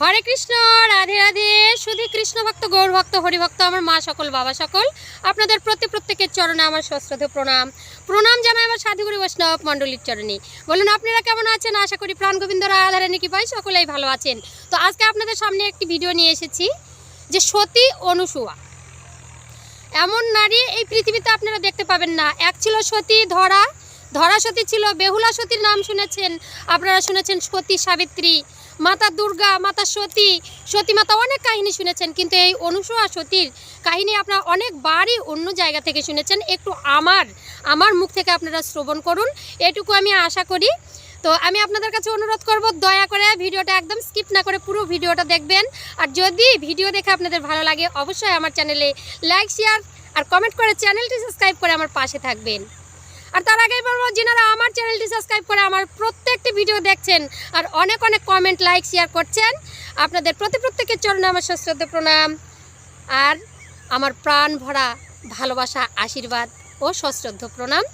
হরে কৃষ্ণ, রাধে রাধে, শুধু কৃষ্ণ ভক্ত, গৌর ভক্ত, হরিভক্ত, আমার মা সকল, বাবা সকল। আপনাদের প্রতি প্রত্যেকের চরণে আমার সশ্রদ্ধ প্রণাম। প্রণাম জানাই আমার সাধুগুরু বৈষ্ণব মণ্ডলীর চরণে। বলুন, আপনারা কেমন আছেন? আশা করি প্রাণ গোবিন্দ রাধারানী কি পাই, সকলেই ভালো আছেন। তো আজকে আপনাদের সামনে একটি ভিডিও নিয়ে এসেছি, যে সতী অনুসুয়া। এমন নারী এই পৃথিবীতে আপনারা দেখতে পাবেন না। এক ছিল সতী ধরা ধরা সতী ছিল, বেহুলা সতীর নাম শুনেছেন, আপনারা শুনেছেন সতী সাবিত্রী। মাতা দুর্গা, মাতা সতী সতী মাতা অনেক কাহিনী শুনেছেন, কিন্তু এই অনুসূয়া সতীর কাহিনী আপনারা অনেকবারই অন্য জায়গা থেকে শুনেছেন। একটু আমার আমার মুখ থেকে আপনারা শ্রবণ করুন, এটুকু আমি আশা করি। তো আমি আপনাদের কাছে অনুরোধ করব, দয়া করে ভিডিওটা একদম স্কিপ না করে পুরো ভিডিওটা দেখবেন। আর যদি ভিডিও দেখে আপনাদের ভালো লাগে, অবশ্যই আমার চ্যানেলে লাইক, শেয়ার আর কমেন্ট করে চ্যানেলটি সাবস্ক্রাইব করে আমার পাশে থাকবেন। আর তার আগেই বলব, যেনারা আমার চ্যানেলটি সাবস্ক্রাইব করে আমার প্রত্যেকটি ভিডিও দেখছেন আর অনেক অনেক কমেন্ট লাইক শেয়ার করছেন, আপনাদের প্রতি প্রত্যেকের চরণে আমার সশ্রদ্ধ প্রণাম। আর আমার প্রাণ ভরা ভালোবাসা, আশীর্বাদ ও সশ্রদ্ধ প্রণাম,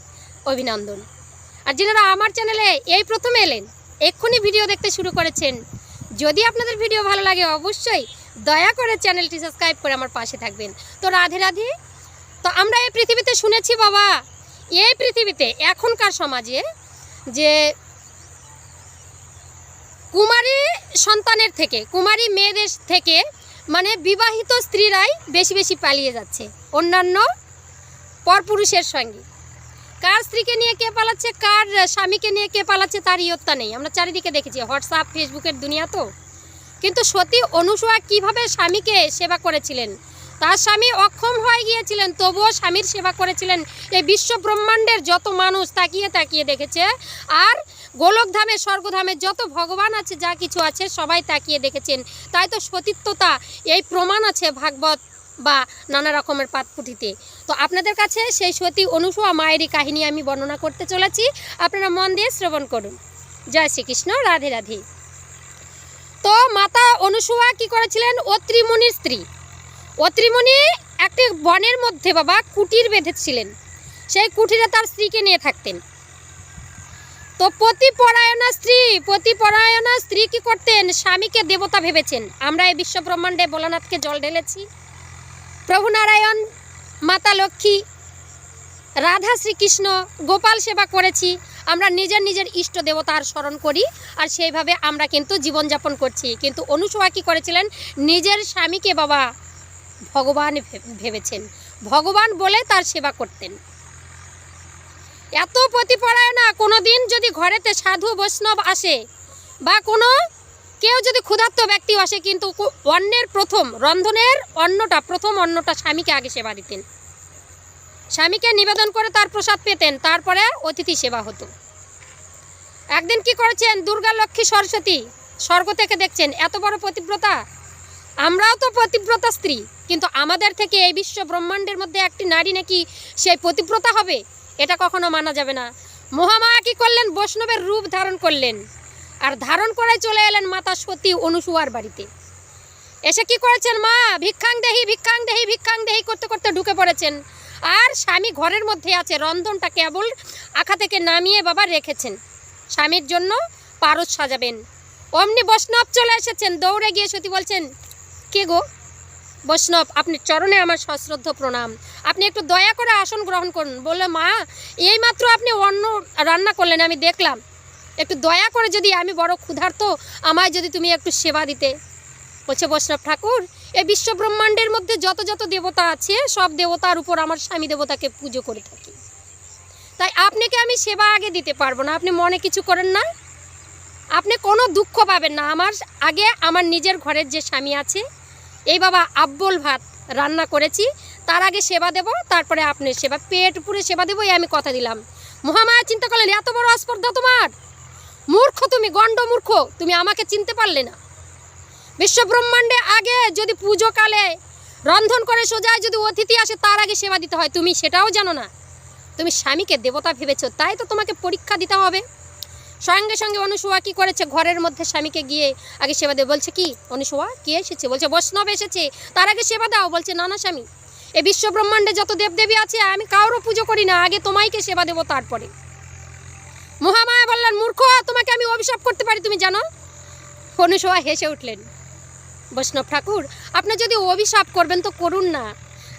অভিনন্দন। আর যেনারা আমার চ্যানেলে এই প্রথম এলেন, এক্ষুনি ভিডিও দেখতে শুরু করেছেন, যদি আপনাদের ভিডিও ভালো লাগে অবশ্যই দয়া করে চ্যানেলটি সাবস্ক্রাইব করে আমার পাশে থাকবেন। তো রাধে রাধে, তো আমরা এই পৃথিবীতে শুনেছি বাবা এই পৃথিবীতে এখনকার সমাজে যে কুমারী সন্তানের থেকে, কুমারী মেয়েদের থেকে মানে বিবাহিত স্ত্রীরাই বেশি বেশি পালিয়ে যাচ্ছে, অন্যান্য পরপুরুষের সঙ্গে। কার স্ত্রীকে নিয়ে কে পালাচ্ছে, কার স্বামীকে নিয়ে কে পালাচ্ছে তার ইয়ত্তা নেই। আমরা চারিদিকে দেখেছি, হোয়াটসঅ্যাপ, ফেসবুকের দুনিয়া তো। কিন্তু সতী অনুসূয়া কীভাবে স্বামীকে সেবা করেছিলেন? তার স্বামী অক্ষম হয়ে গিয়েছিলেন, তবুও স্বামীর সেবা করেছিলেন। এই বিশ্ব ব্রহ্মাণ্ডের যত মানুষ তাকিয়ে তাকিয়ে দেখেছে, আর গোলকধামে, স্বর্গধামে যত ভগবান আছে, যা কিছু আছে সবাই তাকিয়ে দেখেছেন। তাই তো সতীত্বতা, এই প্রমাণ আছে ভাগবত বা নানা রকমের পাতপুটিতে তো আপনাদের কাছে সেই সতী অনুসূয়া মায়েরই কাহিনী আমি বর্ণনা করতে চলেছি। আপনারা মন দিয়ে শ্রবণ করুন। জয় শ্রীকৃষ্ণ, রাধে রাধে। তো মাতা অনুসূয়া কি করেছিলেন? অত্রিমুনির স্ত্রী। অত্রিমণি একটি বনের মধ্যে বাবা কুটির বেঁধেছিলেন। সেই কুটিরে তার স্ত্রীকে নিয়ে থাকতেন। তো পতিপরায়ণা স্ত্রী পতিপরায়ণা স্ত্রী কি করতেন? স্বামীকে দেবতা ভেবেছেন। আমরা এই বিশ্ব ব্রহ্মাণ্ডে ভোলানাথকে জল ঢেলেছি। প্রভু নারায়ণ মাতা লক্ষ্মী, রাধা শ্রীকৃষ্ণ, গোপাল সেবা করেছি। আমরা নিজের নিজের ইষ্ট দেবতার স্মরণ করি আর সেইভাবে আমরা কিন্তু জীবনযাপন করছি। কিন্তু অনুসূয়া কী করেছিলেন? নিজের স্বামীকে বাবা ভগবান ভেবেছেন। ভগবান বলে তার সেবা করতেন। এত প্রতিপরায় না কোনো দিন যদি ঘরেতে সাধু বৈষ্ণব আসে বা কোনো কেউ যদি ক্ষুধার্ত ব্যক্তি আসে, কিন্তু অন্যের প্রথম, রন্ধনের অন্নটা, প্রথম অন্নটা স্বামীকে আগে সেবা দিতেন। স্বামীকে নিবেদন করে তার প্রসাদ পেতেন, তারপরে অতিথি সেবা হতো। একদিন কি করেছেন? দুর্গা লক্ষ্মী সরস্বতী স্বর্গ থেকে দেখছেন, এত বড় প্রতিব্রতা আমরাও তো প্রতিব্রতা স্ত্রী, কিন্তু আমাদের থেকে এই বিশ্ব ব্রহ্মাণ্ডের মধ্যে একটি নারী নাকি সেই প্রতিব্রতা হবে? এটা কখনো মানা যাবে না। মহামায়া কি করলেন? বৈষ্ণবের রূপ ধারণ করলেন। আর ধারণ করে চলে এলেন মাতা সতী অনুসুয়ার বাড়িতে। এসে কি করেছেন মা? ভিক্ষাং দেহি ভিক্ষাং দেহি ভিক্ষাং দেহি করতে করতে ঢুকে পড়েছেন। আর স্বামী ঘরের মধ্যে আছে, রন্ধনটা কেবল আখা থেকে নামিয়ে বাবা রেখেছেন। স্বামীর জন্য পারস সাজাবেন। অমনি বৈষ্ণব চলে এসেছেন, দৌড়ে গিয়ে সতী বলছেন কে গো? বৈষ্ণব, আপনি চরণে আমার সশ্রদ্ধ প্রণাম। আপনি একটু দয়া করে আসন গ্রহণ করুন। বললে, মা, এইমাত্র আপনি অন্য রান্না করলেন, আমি দেখলাম। একটু দয়া করে যদি আমি বড় ক্ষুধার্ত, আমায় যদি তুমি একটু সেবা দিতে। বলছে, বৈষ্ণব ঠাকুর, এই বিশ্ব ব্রহ্মাণ্ডের মধ্যে যত যত দেবতা আছে, সব দেবতার উপর আমার স্বামী দেবতাকে পুজো করে থাকি। তাই আপনাকে আমি সেবা আগে দিতে পারব না। আপনি মনে কিছু করেন না? আপনি কোনো দুঃখ পাবেন না। আমার আগে আমার নিজের ঘরের যে স্বামী আছে এই বাবা আব্বল ভাত রান্না করেছি, তার আগে সেবা দেব, তারপরে আপনি সেবা, পেট পুরে সেবা দেবো আমি কথা দিলাম। মহামায়া চিন্তা করলেন, এত বড় আস্পর্ধা তোমার? মূর্খ তুমি, গণ্ড মূর্খ, তুমি আমাকে চিনতে পারলে না। বিশ্ব ব্রহ্মাণ্ডে আগে যদি পুজোকালে রন্ধন করে সোজায় যদি অতিথি আসে, তার আগে সেবা দিতে হয়, তুমি সেটাও জানো না। তুমি স্বামীকে দেবতা ভেবেছো, তাই তো তোমাকে পরীক্ষা দিতে হবে। সঙ্গে সঙ্গে অনুসূয়া কি করেছে? ঘরের মধ্যে স্বামীকে গিয়ে আগে সেবা দেবে বলছে কি, অনুসূয়া, কে এসেছে? বলছে, বৈষ্ণব এসেছে। তার আগে সেবা দাও। বলছে, না না, স্বামী এই বিশ্ব ব্রহ্মাণ্ডে যত দেবদেবী আছে, আমি কারোর পুজো করি না। আগে তোমাইকে সেবা দেবো তারপরে। মহামায়া বললেন, মূর্খ, তোমাকে আমি অভিশাপ করতে পারি, তুমি জানো? অনুসূয়া হেসে উঠলেন, বৈষ্ণব ঠাকুর, আপনি যদি অভিশাপ করবেন তো করুন না।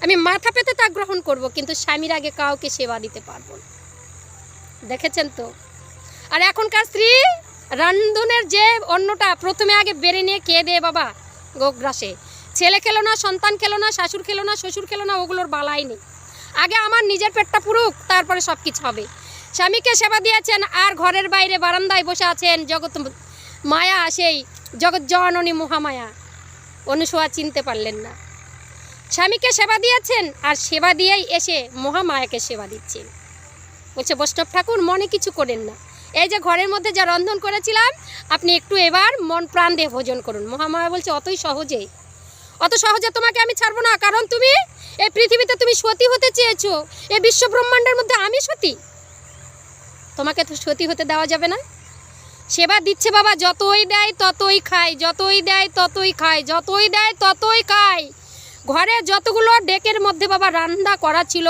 আমি মাথা পেতে তা গ্রহণ করব, কিন্তু স্বামীর আগে কাউকে সেবা দিতে পারব না। দেখেছেন তো? আর এখনকার স্ত্রী রান্ধনের যে অন্নটা প্রথমে আগে বেড়ে নিয়ে খেয়ে দেয় বাবা গোগ্রাসে ছেলে খেলো না, সন্তান খেলো না, শাশুড় খেলো না, শ্বশুর খেলো না, ওগুলোর বালাই নেই। আগে আমার নিজের পেটটা পুরুক, তারপরে সব কিছু হবে। স্বামীকে সেবা দিয়েছেন আর ঘরের বাইরে বারান্দায় বসে আছেন জগৎ মায়া, সেই জগৎ জননী মহামায়া। অনুসোয়া চিনতে পারলেন না। স্বামীকে সেবা দিয়েছেন আর সেবা দিয়েই এসে মহামায়াকে সেবা দিচ্ছেন। বলছে, বৈষ্ণব ঠাকুর, মনে কিছু করেন না। এই যে ঘরের মধ্যে যা রন্ধন করেছিলাম, আপনি একটু এবার মন প্রাণ দিয়ে ভোজন করুন। মহামায়া বলছে, অতই সহজে। অত সহজে তোমাকে আমি ছাড়বো না, কারণ তুমি এই পৃথিবীতে তুমি সতী হতে চেয়েছো। এই বিশ্ব ব্রহ্মাণ্ডের মধ্যে আমি সতী। তোমাকে তো সতী হতে দেওয়া যাবে না। সেবা দিচ্ছে বাবা, যতই দেয় ততই খায়, যতই দেয় ততই খায়, যতই দেয় ততই খায়। ঘরে যতগুলো ডেকের মধ্যে বাবা রান্না করা ছিল,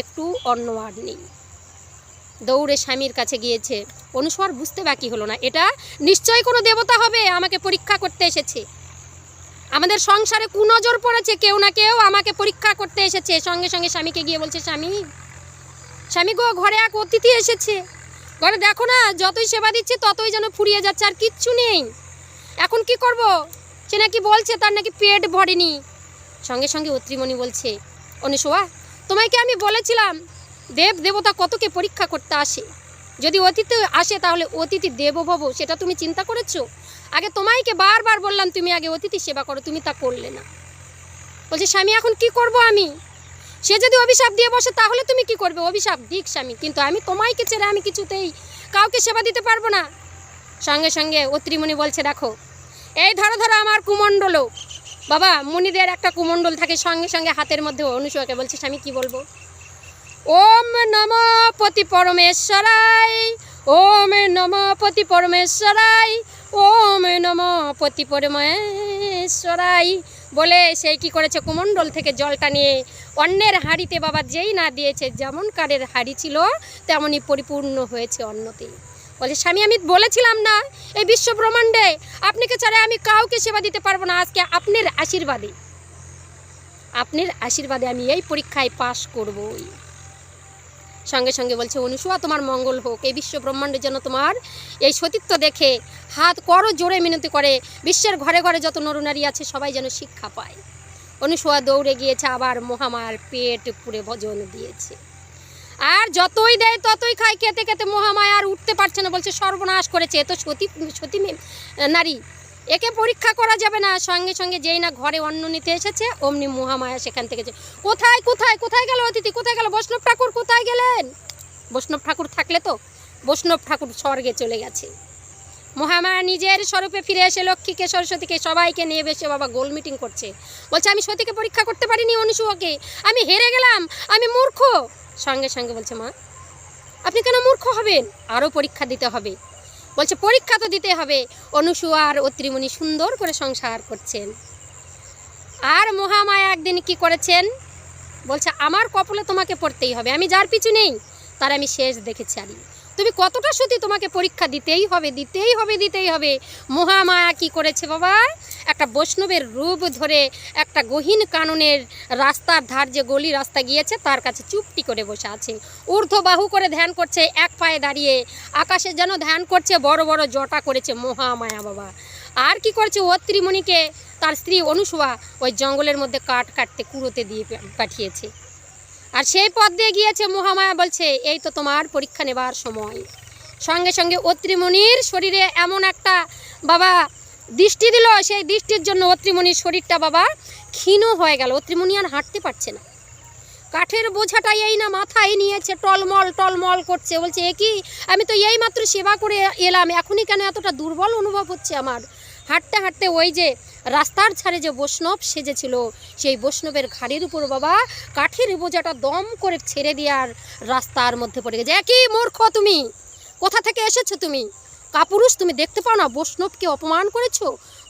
একটু অন্ন আর নেই। দৌড়ে স্বামীর কাছে গিয়েছে। অনুস্বর বুঝতে বাকি হলো না। এটা নিশ্চয়ই কোনো দেবতা হবে? আমাকে পরীক্ষা করতে এসেছে। আমাদের সংসারে কুনজর পড়েছে? কেউ না কেউ আমাকে পরীক্ষা করতে এসেছে। সঙ্গে সঙ্গে স্বামীকে গিয়ে বলছে, স্বামী স্বামী গো, ঘরে এক অতিথি এসেছে। ঘরে দেখো না, যতই সেবা দিচ্ছে ততই যেন ফুরিয়ে যাচ্ছে, আর কিচ্ছু নেই। এখন কি করব? সে নাকি বলছে, তার নাকি পেট ভরেনি। সঙ্গে সঙ্গে অত্রিমণি বলছে, অনুসোয়া তোমাকে আমি বলেছিলাম দেব দেবতা কতকে পরীক্ষা করতে আসে? যদি অতিথি আসে তাহলে অতিথি দেবভব, সেটা তুমি চিন্তা করেছ? আগে তোমাইকে বারবার বললাম, তুমি আগে অতিথি সেবা করো, তুমি তা করলে না। বলছে, স্বামী, এখন কি করব আমি? সে যদি অভিশাপ দিয়ে বসে, তাহলে তুমি কি করবে? অভিশাপ দিক, স্বামী, কিন্তু আমি তোমাইকে ছেড়ে আমি কিছুতেই কাউকে সেবা দিতে পারব না। সঙ্গে সঙ্গে অত্রিমণি বলছে, দেখো, এই ধরো ধরো, আমার কুমণ্ডলও বাবা, মুনিদের একটা কুমণ্ডল থাকে সঙ্গে সঙ্গে হাতের মধ্যে অনুসূয়াকে বলছে, স্বামী, কি বলব? ওম নম পতি পরমেশ্বরাই ওম নম পতি পরমেশ্বরাই ওম নম পতি পরমেশ্বরাই বলে সেই কি করেছে? কুমণ্ডল থেকে জলটা নিয়ে অন্যের হাঁড়িতে বাবা যেই না দিয়েছে, যেমন কারের হাঁড়ি ছিল, তেমনই পরিপূর্ণ হয়েছে অন্নতে। বলে, স্বামী, আমি বলেছিলাম না এই বিশ্ব ব্রহ্মাণ্ডে আপনাকে ছাড়া আমি কাউকে সেবা দিতে পারব না। আজকে আপনার আশীর্বাদে আপনার আশীর্বাদে আমি এই পরীক্ষায় পাশ করবই। সঙ্গে সঙ্গে বলছে, অনুসুয়া, তোমার মঙ্গল হোক। এই বিশ্ব ব্রহ্মাণ্ডের জন্য তোমার এই সতীত্ব দেখে হাত করো জোরে মিনতি করে। বিশ্বের ঘরে ঘরে যত নরনারী আছে, সবাই যেন শিক্ষা পায়। অনুসুয়া দৌড়ে গিয়েছে, আবার মহামার পেট পুরে ভজন দিয়েছে। আর যতই দেয়, ততই খায়। খেতে খেতে মহামায়া আর উঠতে পারছে না, বলছে, সর্বনাশ করেছে। এ তো সতী সতী নারী। একে পরীক্ষা করা যাবে না। সঙ্গে সঙ্গে যেই না ঘরে অন্ন নিতে এসেছে, অমনি মহামায়া সেখান থেকে যে, কোথায় কোথায় কোথায় গেল অতিথি? কোথায় গেল? বৈষ্ণব ঠাকুর কোথায় গেলেন? বৈষ্ণব ঠাকুর থাকলে তো বৈষ্ণব ঠাকুর স্বর্গে চলে গেছে। মহামায়া নিজের স্বরূপে ফিরে এসে লক্ষ্মীকে, সরস্বতীকে সবাইকে নিয়ে বেসে বাবা গোল মিটিং করছে। বলছে, আমি সতীকে পরীক্ষা করতে পারিনি অনুসুয়াকে। আমি হেরে গেলাম। আমি মূর্খ। সঙ্গে সঙ্গে বলছে, মা, আপনি কেন মূর্খ হবেন? আরও পরীক্ষা দিতে হবে। বলছে, পরীক্ষা তো দিতে হবে। অনুসুয়া আর অত্রিমণি সুন্দর করে সংসার করছেন। আর মহামায়া একদিন কি করেছেন? বলছে, আমার কপলে তোমাকে পড়তেই হবে। আমি যার পিছু নেই, তার আমি শেষ দেখেছি আরি তুমি কতটা সত্যি তোমাকে পরীক্ষা দিতেই হবে দিতেই হবে দিতেই হবে। মহামায়া কি করেছে বাবা? একটা বৈষ্ণবের রূপ ধরে একটা গহীন কাননের রাস্তার ধার যে গলি রাস্তা গিয়েছে, তার কাছে চুপটি করে বসে আছে। ঊর্ধ্ব বাহু করে ধ্যান করছে, এক পায়ে দাঁড়িয়ে আকাশে যেন ধ্যান করছে, বড় বড় জটা করেছে মহামায়া বাবা। আর কি করছে অত্রিমণিকে? তার স্ত্রী অনুসুয়া ওই জঙ্গলের মধ্যে কাঠ কাটতে কুড়োতে দিয়ে পাঠিয়েছে। আর সেই পথ দিয়ে গিয়েছে মহামায়া বলছে, এই তো তোমার পরীক্ষা নেবার সময়। সঙ্গে সঙ্গে অত্রিমণির শরীরে এমন একটা বাবা দৃষ্টি দিল, সেই দৃষ্টির জন্য অত্রিমণির শরীরটা বাবা ক্ষীণ হয়ে গেল। অত্রিমণি আর হাঁটতে পারছে না। কাঠের বোঝাটা এই না, মাথায় নিয়েছে, টলমল টলমল করছে। বলছে, এ কি? আমি তো এই মাত্র সেবা করে এলাম, এখনই কেন এতটা দুর্বল অনুভব হচ্ছে আমার? হাঁটতে হাঁটতে ওই যে রাস্তার ছাড়ে যে বৈষ্ণব সেজেছিল, সেই বৈষ্ণবের ঘাড়ির উপর বাবা কাঠের বোঝাটা দম করে ছেড়ে দেওয়ার রাস্তার মধ্যে পড়ে গেছে। একই মূর্খ তুমি? কোথা থেকে এসেছ তুমি? কাপুরুষ, তুমি দেখতে পাও না বৈষ্ণবকে অপমান করেছ?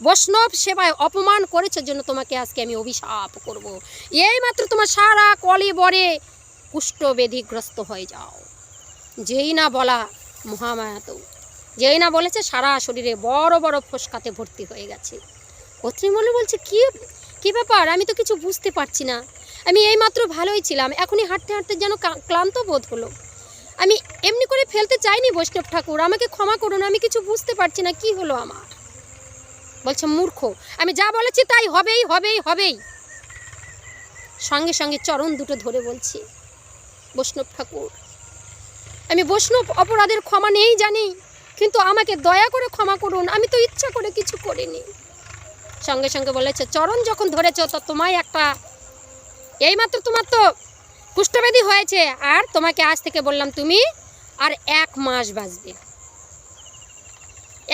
বৈষ্ণব সেবায় অপমান করেছ জন্য তোমাকে আজকে আমি অভিশাপ করব। এই মাত্র তোমার সারা কলি বরে কুষ্ঠবেধিগ্রস্ত হয়ে যাও। যেই না বলা মহামায়া তো যেই না বলেছে সারা শরীরে বড় বড় ফোসকাতে ভর্তি হয়ে গেছে। অত্রিমল্ল বলছে, কি কি ব্যাপার? আমি তো কিছু বুঝতে পারছি না। আমি এইমাত্র ভালোই ছিলাম, এখনই হাঁটতে হাঁটতে যেন ক্লান্ত বোধ হলো। আমি এমনি করে ফেলতে চাইনি বৈষ্ণব ঠাকুর, আমাকে ক্ষমা করুন, আমি কিছু বুঝতে পারছি না, কি হলো আমার? বলছে, মূর্খ, আমি যা বলেছি তাই হবেই হবেই হবেই। সঙ্গে সঙ্গে চরণ দুটো ধরে বলছি, বৈষ্ণব ঠাকুর, আমি বৈষ্ণব অপরাধের ক্ষমা নেই জানি, কিন্তু আমাকে দয়া করে ক্ষমা করুন, আমি তো ইচ্ছা করে কিছু করিনি। সঙ্গে সঙ্গে বলেছে, চরণ যখন ধরেছ, তো তোমায় একটা এইমাত্র তোমার তো কুষ্ঠব্যাধি হয়েছে, আর তোমাকে আজ থেকে বললাম তুমি আর এক মাস বাঁচবে।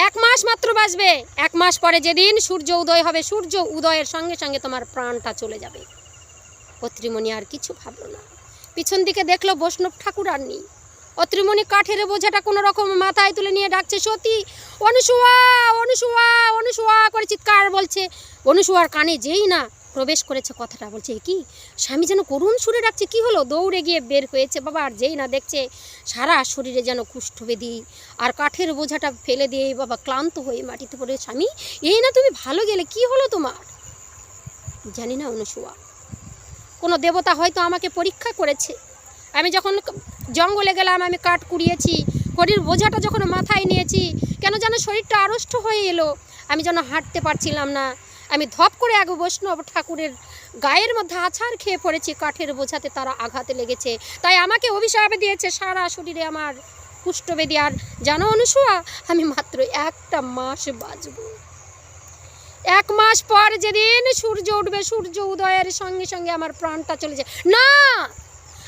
এক মাস মাত্র বাঁচবে, এক মাস পরে যেদিন সূর্য উদয় হবে, সূর্য উদয়ের সঙ্গে সঙ্গে তোমার প্রাণটা চলে যাবে। অত্রিমণি আর কিছু ভাবলো না। পিছন দিকে দেখল বৈষ্ণব ঠাকুর আর নেই। অত্রিমণি কাঠের বোঝাটা কোনো রকম মাথায় তুলে নিয়ে ডাকছে, সতী, অনুসুয়া অনুসুয়া অনুসুয়া করে চিৎকার বলছে। অনুসুয়ার কানে যেই না প্রবেশ করেছে কথাটা বলছে, "এ কি? স্বামী যেন করুণ সুরে ডাকছে, কি হলো? দৌড়ে গিয়ে বের হয়েছে বাবা, আর যেই না দেখছে, সারা শরীরে যেন কুষ্ঠবেদি আর কাঠের বোঝাটা ফেলে দিয়ে বাবা ক্লান্ত হয়ে মাটিতে পড়ে, স্বামী, এই না তুমি ভালো গেলে, কি হলো তোমার? জানি না অনুসুয়া। কোনো দেবতা হয়তো আমাকে পরীক্ষা করেছে। আমি যখন জঙ্গলে গেলাম, আমি কাঠ কুড়িয়েছি কড়ির বোঝাটা যখন মাথায় নিয়েছি, কেন যেন শরীরটা আড়ষ্ট হয়ে এলো। আমি যেন হাঁটতে পারছিলাম না। আমি ধপ করে এক বৈষ্ণব ঠাকুরের গায়ের মধ্যে আছাড় খেয়ে পড়েছি, কাঠের বোঝাতে তারা আঘাতে লেগেছে। তাই আমাকে অভিশাপ দিয়েছে সারা শরীরে আমার কুষ্ঠবেদী আর জানো অনুসুয়া, আমি মাত্র একটা মাস বাঁচবো। এক মাস পর যেদিন সূর্য উঠবে, সূর্য উদয়ের সঙ্গে সঙ্গে আমার প্রাণটা চলে যায়। না!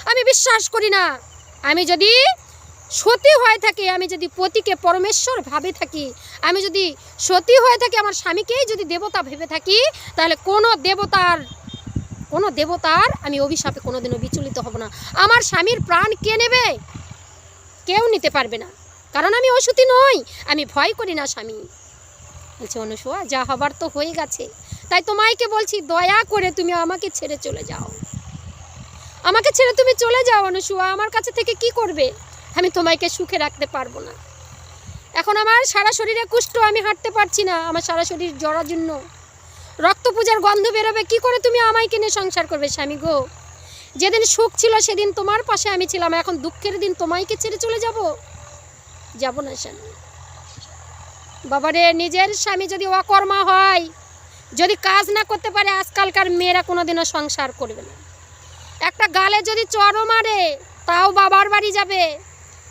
আমি বিশ্বাস করি না। আমি যদি সতী হয়ে থাকি, আমি যদি পতিকে পরমেশ্বর ভাবে থাকি, আমি যদি সতী হয়ে থাকি, আমার স্বামীকেই যদি দেবতা ভেবে থাকি, তাহলে কোনো দেবতার কোনো দেবতার আমি অভিশাপে কোনোদিনও বিচলিত হব না। আমার স্বামীর প্রাণ কে নেবে? কেউ নিতে পারবে না। কারণ আমি অসতী নই। আমি ভয় করি না স্বামী। বলছে, অনুসুয়া, যা হবার তো হয়ে গেছে। তাই তোমাইকে বলছি, দয়া করে তুমি আমাকে ছেড়ে চলে যাও। আমাকে ছেড়ে তুমি চলে যাও অনুসুয়া, আমার কাছে থেকে কি করবে? আমি তোমাকে সুখে রাখতে পারব না। এখন আমার সারা শরীরে কুষ্ঠ, আমি হাঁটতে পারছি না আমার সারা শরীর জরাজীর্ণ। রক্ত পূজার গন্ধ বেরোবে, কি করে তুমি আমায় কিনে সংসার করবে স্বামী গো? যেদিন সুখ ছিল সেদিন তোমার পাশে আমি ছিলাম, এখন দুঃখের দিন তোমাইকে ছেড়ে চলে যাব? যাব না স্বামী। বাবারে, নিজের স্বামী যদি অকর্মা হয়, যদি কাজ না করতে পারে, আজকালকার মেয়েরা কোনোদিনও সংসার করবে না। একটা গালে যদি চরও মারে, তাও বাবার বাড়ি যাবে।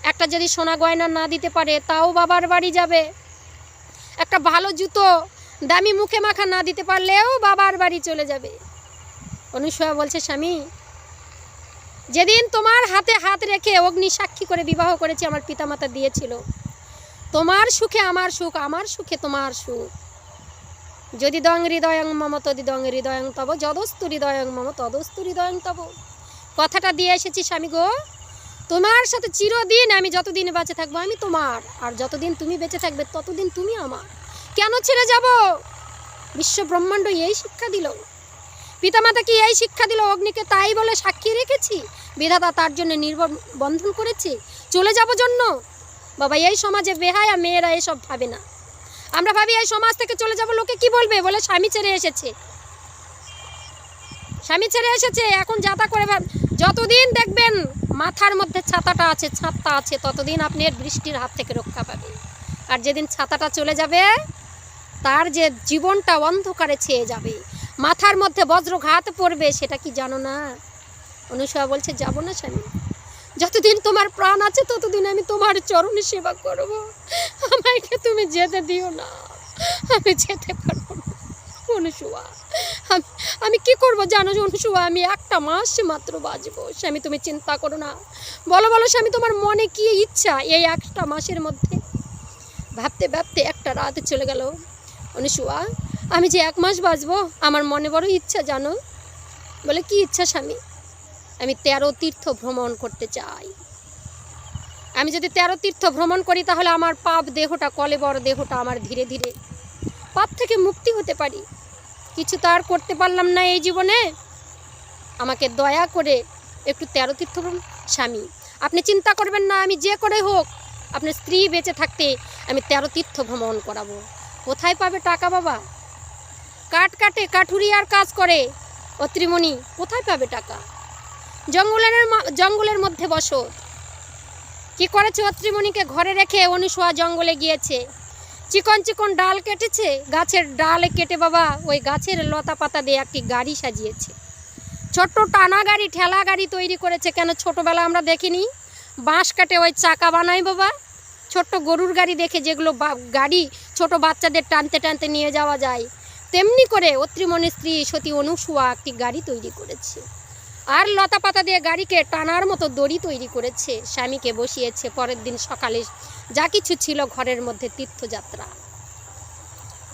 একটা যদি সোনা গয়না না দিতে পারে, তাও বাবার বাড়ি যাবে। একটা ভালো জুতো দামি মুখে মাখা না দিতে পারলেও বাবার বাড়ি চলে যাবে। অনুসয়া বলছে, স্বামী, যেদিন তোমার হাতে হাত রেখে অগ্নি সাক্ষী করে বিবাহ করেছি, আমার পিতামাতা দিয়েছিল। তোমার সুখে আমার সুখ, আমার সুখে তোমার সুখ। যদি দং হৃদয়ং মম, তদি দং হৃদয়ং তব, যদস্তু হৃদয়ং মম, তদস্তু হৃদয়ং তব। কথাটা দিয়ে এসেছি স্বামী গো, তোমার সাথে চিরদিন আমি যতদিন বেঁচে থাকব আমি তোমার, আর যতদিন তুমি বেঁচে থাকবে ততদিন তুমি আমার। কেন ছেড়ে যাব? বিশ্ব ব্রহ্মাণ্ড এই শিক্ষা দিল। পিতামাতা কি এই শিক্ষা দিল? অগ্নিকে তাই বলে সাক্ষী রেখেছি? বিধাতা তার জন্য নির্ভর বন্ধন করেছে। চলে যাব জন্য? বাবা, এই সমাজে বেহায়া মেয়েরা এসব ভাবে না। আমরা ভাবি এই সমাজ থেকে চলে যাব, লোকে কি বলবে? বলে, স্বামী ছেড়ে এসেছে। স্বামী ছেড়ে এসেছে, এখন যাতা করে যতদিন দেখবেন মাথার মধ্যে ছাতাটা আছে, ছাতা আছে, ততদিন আপনি বৃষ্টির হাত থেকে রক্ষা পাবেন। আর যেদিন ছাতাটা চলে যাবে, তার যে জীবনটা অন্ধকারে ছেয়ে যাবে। মাথার মধ্যে বজ্রঘাত পড়বে, সেটা কি জানো না? অনুসয়া বলছে, যাব না স্বামী। যতদিন তোমার প্রাণ আছে, ততদিন আমি তোমার চরণে সেবা করব। আমাকে তুমি যেতে দিও না। আমি যেতে পারব না। অনুসুয়া, আমি আমি কি করব জানো অনুসুয়া, আমি একটা মাস মাত্র বাঁচবো। স্বামী, তুমি চিন্তা করো না। বলো বলো স্বামী, তোমার মনে কি ইচ্ছা এই একটা মাসের মধ্যে? ভাবতে ভাবতে একটা রাত চলে গেল। অনুসুয়া, আমি যে এক মাস বাঁচবো, আমার মনে বড় ইচ্ছা জানো? বলে, কি ইচ্ছা স্বামী? আমি তেরো তীর্থ ভ্রমণ করতে চাই। আমি যদি তেরো তীর্থ ভ্রমণ করি, তাহলে আমার পাপ দেহটা, কলেবর দেহটা আমার ধীরে ধীরে পাপ থেকে মুক্তি হতে পারি। কিছু তো আর করতে পারলাম না এই জীবনে। আমাকে দয়া করে একটু তেরো তীর্থ স্বামী, আপনি চিন্তা করবেন না, আমি যে করে হোক, আপনার স্ত্রী বেঁচে থাকতে আমি তেরো তীর্থ ভ্রমণ করাবো। কোথায় পাবে টাকা বাবা? কাঠ কাটে কাঠুরি আর কাজ করে। অত্রিমণি, কোথায় পাবে টাকা? জঙ্গলের জঙ্গলের মধ্যে বসত কি করেছে অত্রিমণিকে ঘরে রেখে অনুসোয়া জঙ্গলে গিয়েছে? চিকন চিকন ডাল কেটেছে? গাছের ডাল কেটে বাবা, ওই গাছের লতা পাতা দিয়ে একটি গাড়ি সাজিয়েছে। ছোট্ট টানা গাড়ি, ঠেলা গাড়ি তৈরি করেছে কেন ছোটোবেলা আমরা দেখিনি? বাঁশ কাটে ওই চাকা বানাই বাবা। ছোট্ট গরুর গাড়ি দেখে যেগুলো গাড়ি ছোট বাচ্চাদের টানতে টানতে নিয়ে যাওয়া যায়। তেমনি করে অত্রিমণির স্ত্রী সতী অনুসুয়া একটি গাড়ি তৈরি করেছে। আর লতা পাতা দিয়ে গাড়িকে টানার মতো দড়ি তৈরি করেছে। স্বামীকে বসিয়েছে পরের দিন সকালে। যা কিছু ছিল ঘরের মধ্যে তীর্থযাত্রা।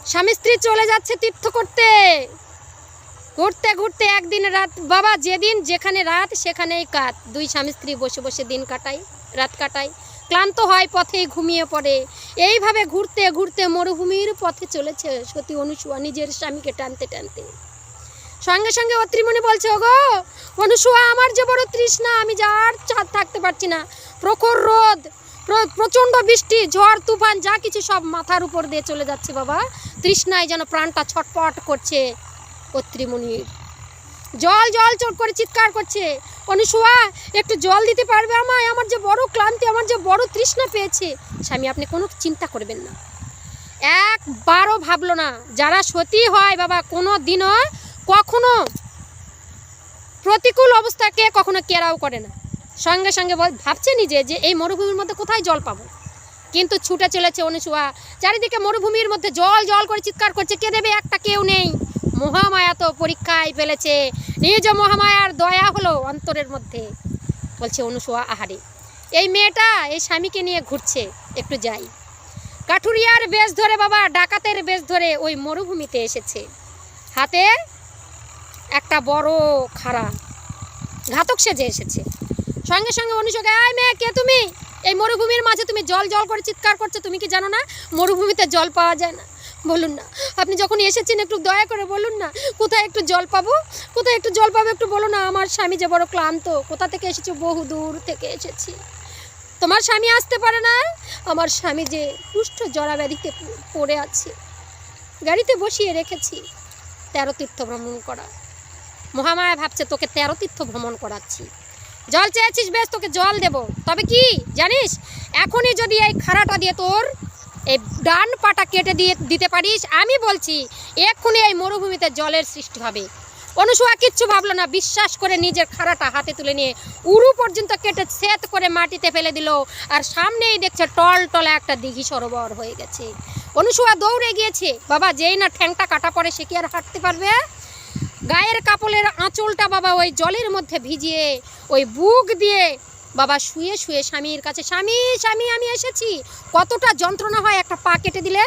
স্বামী স্ত্রী চলে যাচ্ছে তীর্থ করতে। ঘুরতে ঘুরতে একদিন রাত, বাবা যেদিন যেখানে রাত সেখানেই কাত। দুই স্বামী স্ত্রী বসে বসে দিন কাটায়, রাত কাটায়। ক্লান্ত হয়, পথেই ঘুমিয়ে পড়ে। এইভাবে ঘুরতে ঘুরতে মরুভূমির পথে চলেছে সতী অনুসুয়া নিজের স্বামীকে টানতে টানতে। সঙ্গে সঙ্গে অত্রিমণি বলছে, ওগো অনুসুয়া আমার যে বড় তৃষ্ণা, আমি যা আর চা- থাকতে পারছি না। প্রখর রোদ, প্র- প্রচণ্ড বৃষ্টি, ঝড়, তুফান, যা কিছু সব মাথার উপর দিয়ে চলে যাচ্ছে বাবা। তৃষ্ণায় যেন প্রাণটা ছটপট করছে অত্রিমণির জল জল চট করে চিৎকার করছে। অনুসুয়া একটু জল দিতে পারবে আমায়? আমার যে বড় ক্লান্তি, আমার যে বড় তৃষ্ণা পেয়েছে। স্বামী, আপনি কোনো চিন্তা করবেন না। একবারও ভাবলো না। যারা সতী হয় বাবা, কোনো দিনও কখনো প্রতিকূল অবস্থাকে কখনো কেরাও করে না। সঙ্গে সঙ্গে ভাবছে নিজে যে এই মরুভূমির মধ্যে কোথায় জল পাবো। কিন্তু ছুটে চলেছে অনুসুয়া। চারিদিকে মরুভূমির মধ্যে জল জল করে চিৎকার করছে, কে দেবে একটা, কেউ নেই। মহামায়া তো পরীক্ষায় ফেলেছে। নিজ মহামায়ার দয়া হলো অন্তরের মধ্যে, বলছে অনুসুয়া। আহারে, এই মেয়েটা এই স্বামীকে নিয়ে ঘুরছে, একটু যাই। কাঠুরিয়ার বেশ ধরে বাবা, ডাকাতের বেশ ধরে ওই মরুভূমিতে এসেছে। হাতে একটা বড় খাড়া। ঘাতক সেজে এসেছে। সঙ্গে সঙ্গে অনুষকে আয় মেয়ে, কে তুমি? এই মরুভূমির মাঝে তুমি জল জল করে চিৎকার করছ, তুমি কি জানো না? মরুভূমিতে জল পাওয়া যায় না। বলুন না। আপনি যখন এসেছেন, একটু দয়া করে বলুন না, কোথায় একটু জল পাবো? কোথায় একটু জল পাবো একটু বলো না, আমার স্বামী যে বড় ক্লান্ত। কোথা থেকে এসেছি? বহু দূর থেকে এসেছি। তোমার স্বামী আসতে পারে না। আমার স্বামী যে কুষ্ঠ জরা ব্যাধিতে পড়ে আছে। গাড়িতে বসিয়ে রেখেছি। তেরো তীর্থ ভ্রমণ করা। মহামায়া ভাবছে, তোকে তেরো তীর্থ ভ্রমণ করাচ্ছি। জল চেয়েছিস বেশ, তোকে জল দেব। তবে কি? জানিস? এখনই যদি এই খাড়াটা দিয়ে তোর এই ডান পাটা কেটে দিয়ে দিতে পারিস, আমি বলছি, এক্ষুনি এই মরুভূমিতে জলের সৃষ্টি হবে। অনুসুয়া কিচ্ছু ভাবলো না, বিশ্বাস করে নিজের খাড়াটা হাতে তুলে নিয়ে উরু পর্যন্ত কেটে সেত করে মাটিতে ফেলে দিল, আর সামনেই দেখছে টল টলে একটা দিঘি সরোবর হয়ে গেছে। অনুসুয়া দৌড়ে গিয়েছে, বাবা, যেই না ঠ্যাংটা কাটা পড়ে, সে কি আর হাঁটতে পারবে? গায়ের কাপড়ের আঁচলটা বাবা ওই জলের মধ্যে ভিজিয়ে, ওই বুক দিয়ে বাবা শুয়ে শুয়ে স্বামীর কাছে, স্বামী স্বামী, আমি এসেছি। কতটা যন্ত্রণা হয় একটা পা কেটে দিলে।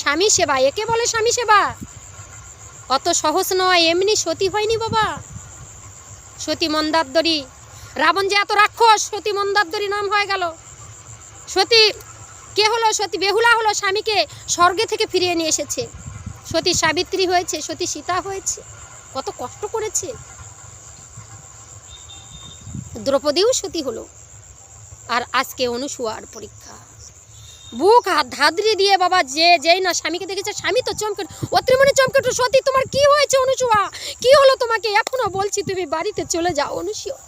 স্বামী সেবা, একে বলে স্বামী সেবা। অত সহজ নয়, এমনি সতী হয়নি বাবা। সতী মন্দারদরি, রাবণ যে এত রাক্ষস, সতী মন্দারদরি নাম হয়ে গেল। সতী কে হলো? সতী বেহুলা হলো স্বামীকে স্বর্গে থেকে ফিরিয়ে নিয়ে এসেছে। সতী সাবিত্রী হয়েছে, সতী সীতা হয়েছে, কত কষ্ট করেছে। দ্রৌপদীও সতী হলো। আর আজকে অনুসুয়ার পরীক্ষা। বুক ধাদ্রি দিয়ে বাবা যে যেই না স্বামীকে দেখেছে স্বামী তো চমকে অত্রিমণি চমকে উঠল, সতী তোমার কি হয়েছে অনুসুয়া? কি হলো তোমাকে? এখনও বলছি তুমি বাড়িতে চলে যাও অনুসুয়া।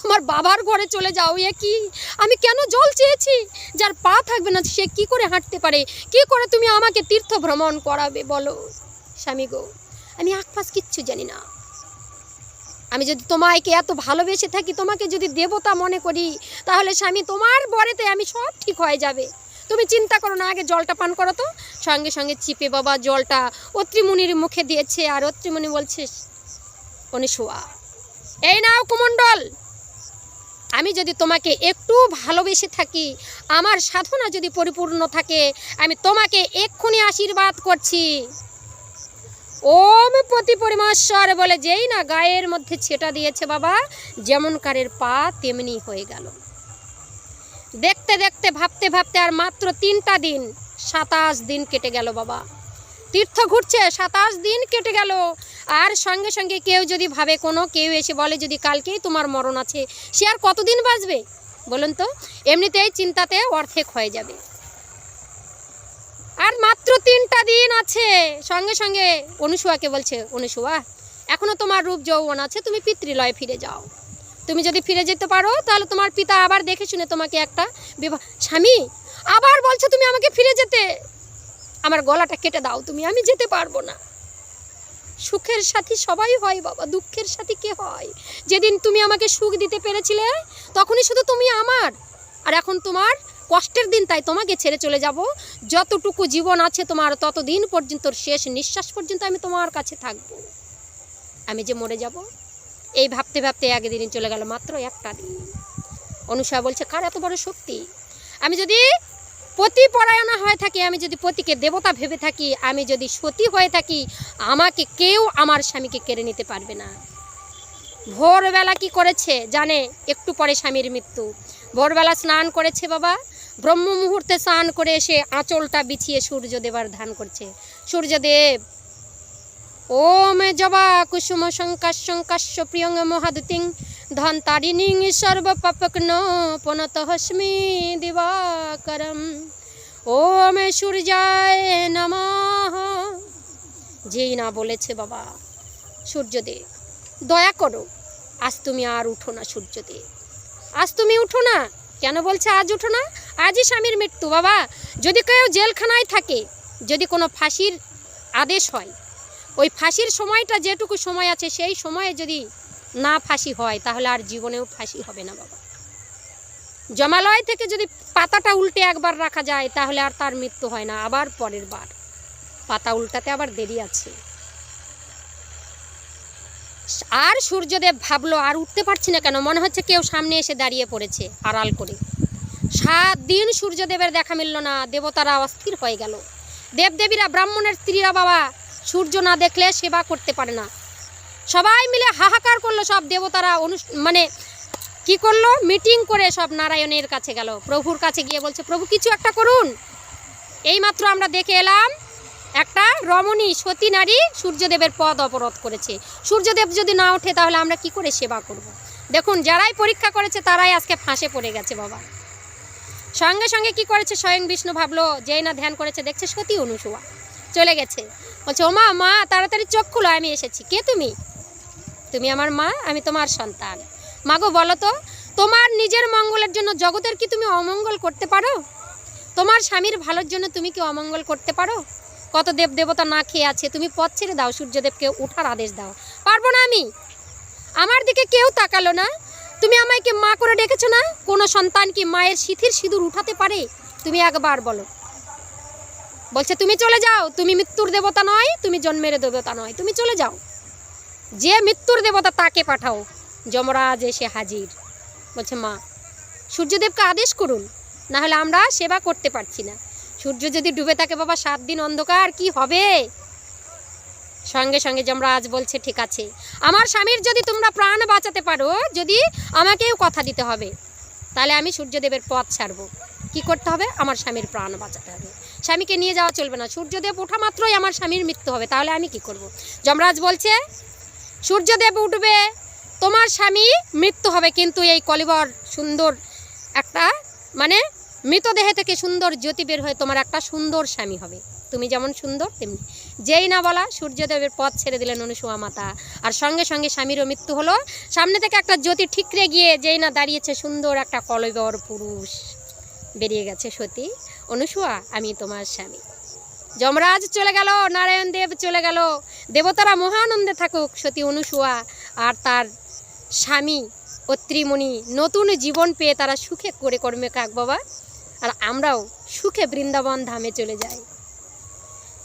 তোমার বাবার ঘরে চলে যাও এ কি? আমি কেন জল চেয়েছি? যার পা থাকবে না সে কি করে হাঁটতে পারে? কি করে তুমি আমাকে তীর্থ ভ্রমণ করাবে বলো? স্বামী গো আমি আকপাস কিচ্ছু জানি না। আমি যদি তোমাকে এত ভালোবেসে থাকি তোমাকে যদি দেবতা মনে করি তাহলে স্বামী তোমার বরেতে আমি সব ঠিক হয়ে যাবে। তুমি চিন্তা করো না, আগে জলটা পান করো তো। সঙ্গে সঙ্গে চিপে বাবা জলটা। অত্রিমুনির মুখে দিয়েছে আর অত্রিমুনি বলছে অনুসুয়া এই নাও কুমণ্ডল। আমি যদি তোমাকে একটু ভালোবেসে থাকি, আমার সাধনা যদি পরিপূর্ণ থাকে, আমি তোমাকে এক্ষুনি আশীর্বাদ করছি। ওম পতি পরিমেশ্বর বলে যেই না গায়ের মধ্যে ছেটা দিয়েছে বাবা, যেমন কারের পা তেমনি হয়ে গেল। দেখতে দেখতে, ভাবতে ভাবতে আর মাত্র তিনটা দিন, সাতাশ দিন কেটে গেল বাবা। তীর্থ ঘুরছে, সাতাশ দিন কেটে গেল। আর সঙ্গে সঙ্গে কেউ যদি ভাবে, কোনো কেউ এসে বলে যদি কালকেই তোমার মরণ আছে, সে আর কতদিন বাঁচবে? বলুন তো, এমনিতেই চিন্তাতে অর্ধেক হয়ে যাবে। আর মাত্র তিনটা দিন আছে। সঙ্গে সঙ্গে অনুসুয়াকে বলছে, অনুসুয়া, এখনও তোমার রূপ যৌবন আছে, তুমি পিতৃলয়ে ফিরে যাও। তুমি যদি ফিরে যেতে পারো, তাহলে তোমার পিতা আবার দেখে শুনে তোমাকে একটা বিবাহ স্বামী, আবার বলছো তুমি আমাকে ফিরে যেতে। আমার গলাটা কেটে দাও তুমি, আমি যেতে পারব না। সুখের সাথী সবাই হয় বাবা, দুঃখের সাথী কে হয়? যেদিন তুমি আমাকে সুখ দিতে পেরেছিলে, তখনই শুধু তুমি আমার। আর এখন তোমার কষ্টের দিন, তাই তোমাকে ছেড়ে চলে যাব। যতটুকু জীবন আছে তোমার, ততদিন পর্যন্ত, শেষ নিঃশ্বাস পর্যন্ত আমি তোমার কাছে থাকব। আমি যে মরে যাব এই ভাবতে ভাবতে একদিন চলে গেল মাত্র একটা দিন। অনুসয়া বলছে, কার এত বড় শক্তি? আমি যদি পতি পরায়ণা হয়ে থাকি, আমি যদি পতিকে দেবতা ভেবে থাকি, আমি যদি সতী হয়ে থাকি, আমাকে কেউ আমার স্বামীকে কেড়ে নিতে পারবে না। ভোরবেলা কি করেছে জানে? একটু পরে স্বামীর মৃত্যু। ভোরবেলা স্নান করেছে বাবা। ব্রহ্ম মুহূর্তে স্নান করে এসে আঁচলটা বিছিয়ে সূর্যদেবার ধান করছে। সূর্যদেব ওম জবা কুসুম শঙ্কাশ শঙ্কাশ্য প্রিয়ং মহাদুতিং ধন তারিণীং সর্বপাপগ্ন পনত হস্মি দিবাকরম। ওম সূর্যায় নমঃ। যেই না বলেছে বাবা, সূর্যদেব, দয়া করো, আজ তুমি আর উঠো না সূর্যদেব। আজ তুমি উঠো না? কেন বলছে আজ উঠো না? আজই স্বামীর মৃত্যু বাবা। যদি কেউ জেলখানায় থাকে, যদি কোনো ফাঁসির আদেশ হয় ওই ফাঁসির সময়টা যেটুকু সময় আছে, সেই সময়ে যদি না ফাঁসি হয়, তাহলে আর জীবনেও ফাঁসি হবে না বাবা। জমালয় থেকে যদি পাতাটা উল্টে একবার রাখা যায়, তাহলে আর তার মৃত্যু হয় না, আবার পরের বার। পাতা উল্টাতে আবার দেরি আছে। আর সূর্যদেব ভাবলো, আর উঠতে পারছি না কেন? মনে হচ্ছে কেউ সামনে এসে দাঁড়িয়ে পড়েছে আড়াল করে। সাত দিন সূর্যদেবের দেখা মিলল না, দেবতারা অস্থির হয়ে গেল। দেবদেবীরা, ব্রাহ্মণের স্ত্রীরা বাবা সূর্য না দেখলে সেবা করতে পারে না। সবাই মিলে হাহাকার করল সব দেবতারা অনু মানে কি করল? মিটিং করে সব নারায়ণের কাছে গেল। প্রভুর কাছে গিয়ে বলছে, প্রভু, কিছু একটা করুন। এইমাত্র আমরা দেখে এলাম, একটা রমণী সতী নারী সূর্যদেবের পদ অবরোধ করেছে। সূর্যদেব যদি না ওঠে, তাহলে আমরা কি করে সেবা করব। দেখুন, যারাই পরীক্ষা করেছে, তারাই আজকে ফাঁসে পড়ে গেছে, বাবা। সঙ্গে সঙ্গে কি করেছে স্বয়ং বিষ্ণু ভাবলো, যেই না ধ্যান করেছে, দেখছে সতী অনুসুয়া। চলে গেছে। বলছে ও মা মা তাড়াতাড়ি চোখ খুলো, আমি এসেছি। কে তুমি? তুমি আমার মা, আমি তোমার সন্তান। মাগো, বলো তো, তোমার নিজের মঙ্গলের জন্য জগতের কি তুমি অমঙ্গল করতে পারো? তোমার স্বামীর ভালোর জন্য তুমি কি অমঙ্গল করতে পারো? কত দেব দেবতা না খেয়ে আছে, তুমি পথ ছেড়ে দাও, সূর্যদেবকে ওঠার আদেশ দাও। পারব না আমি। আমার দিকে কেউ তাকালো না। তুমি আমাকে মা করে ডেকেছো না? কোনো সন্তান কি মায়ের শিথির সিঁদুর উঠাতে পারে? তুমি একবার বলো। বলছে, তুমি চলে যাও। তুমি মৃত্যুর দেবতা নয়, তুমি জন্মের দেবতা নয়। তুমি চলে যাও। যে মৃত্যুর দেবতা তাকে পাঠাও। যমরাজ এসে হাজির। বলছে, মা, সূর্যদেবকে আদেশ করুন। না হলে আমরা সেবা করতে পারছি না। সূর্য যদি ডুবে থাকে বাবা, সাত দিন অন্ধকার, কি হবে? সঙ্গে সঙ্গে যমরাজ বলছে, ঠিক আছে। আমার স্বামীর যদি তোমরা প্রাণ বাঁচাতে পারো, যদি আমাকেও কথা দিতে হবে, তাহলে আমি সূর্যদেবের পথ ছাড়বো। কি করতে হবে? আমার স্বামীর প্রাণ বাঁচাতে হবে। স্বামীকে নিয়ে যাওয়া চলবে না। সূর্যদেব ওঠা মাত্রই আমার স্বামীর মৃত্যু হবে, তাহলে আমি কি করব। যমরাজ বলছে, সূর্যদেব উঠবে, তোমার স্বামী মৃত্যু হবে, কিন্তু এই কলিবর সুন্দর একটা মানে মৃতদেহ থেকে সুন্দর জ্যোতি বের হয়ে তোমার একটা সুন্দর স্বামী হবে। তুমি যেমন সুন্দর, তেমনি। যেই না বলা, সূর্যদেবের পথ ছেড়ে দিলেন অনুসুয়া মাতা। আর সঙ্গে সঙ্গে স্বামীরও মৃত্যু হলো। সামনে থেকে একটা জ্যোতি ঠিকরে গিয়ে যেই না দাঁড়িয়েছে সুন্দর একটা কলবর পুরুষ। বেরিয়ে গেছে সতী। অনুসুয়া, আমি তোমার স্বামী। যমরাজ চলে গেল, নারায়ণ দেব চলে গেল। দেবতারা মহানন্দে থাকুক সতী অনুসুয়া আর তার স্বামী অত্রিমণি। নতুন জীবন পেয়ে তারা সুখে করে কর্মে কাক বাবা। আর আমরাও সুখে বৃন্দাবন ধামে চলে যাই।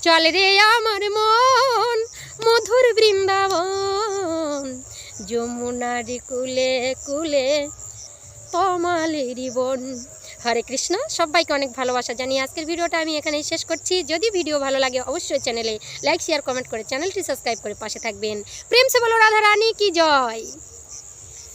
চলে রে আমার মন, মধুর বৃন্দাবন। যমুনার কুলে কুলে তমালেরই বন। হরে কৃষ্ণ। সবাইকে অনেক ভালোবাসা জানিয়ে আজকের ভিডিওটা আমি এখানেই শেষ করছি। যদি ভিডিও ভালো লাগে অবশ্যই চ্যানেলে লাইক, শেয়ার, কমেন্ট করে চ্যানেলটি সাবস্ক্রাইব করে পাশে থাকবেন। প্রেম সে বলো, রাধা রানী কি জয়?